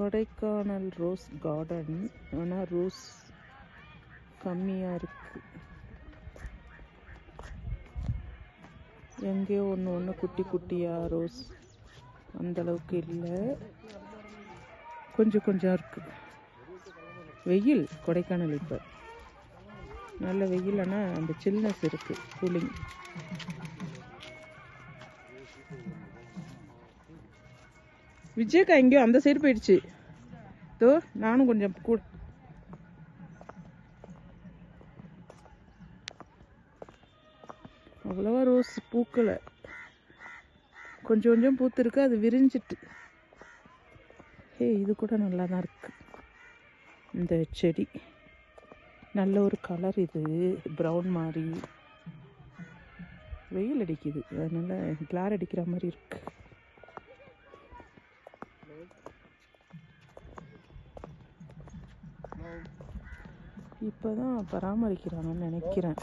Kodaikanal rose garden. ஆனால் rose கம்மியாக இருக்கு. எங்கேயோ ஒன்று ஒன்று குட்டி குட்டியாக ரோஸ். அந்தளவுக்கு இல்லை. கொஞ்சம் கொஞ்சம் இருக்குது வெயில் கொடைக்கானல் இப்போ. நல்ல வெயில் ஆனால் அந்த சில்னஸ் இருக்குது கூலிங் விஜயக்கா எங்கேயோ அந்த சைடு போயிடுச்சு. தோ நானும் கொஞ்சம் கூட அவ்வளவா ரோஸ் பூக்கலை. கொஞ்சம் கொஞ்சம் பூத்துருக்கு அது விரிஞ்சிட்டு. ஏ இது கூட நல்லா தான் இருக்கு. இந்த செடி. நல்ல ஒரு கலர் இது ப்ரௌன் மாதிரி. வெயில் அடிக்குது. அதனால கிளார் அடிக்கிற மாதிரி இருக்குது இருக்கு இப்போதான் பராமரிக்கிறாங்கன்னு நினைக்கிறேன்.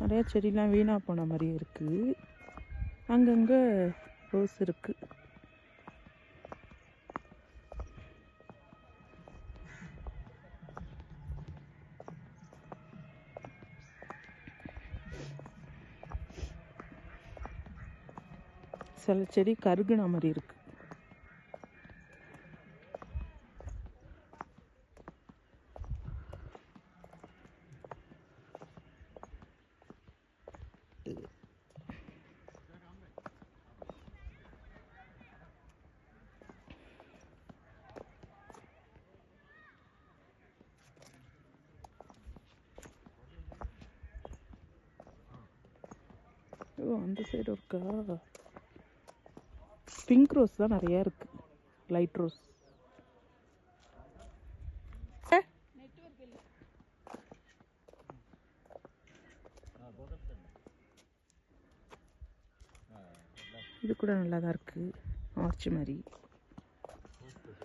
நிறைய செடிலாம் வீணாக போன மாதிரி இருக்கு. அங்கங்கே ரோஸ் இருக்கு. சில செடி கருகுன மாதிரி இருக்கு. ஓ அந்த சைடு இருக்கா? பிங்க் ரோஸ் தான் நிறைய இருக்கு. லைட் ரோஸ் இது கூட நல்லா தான் இருக்கு. ஆர்ச் மாதிரி.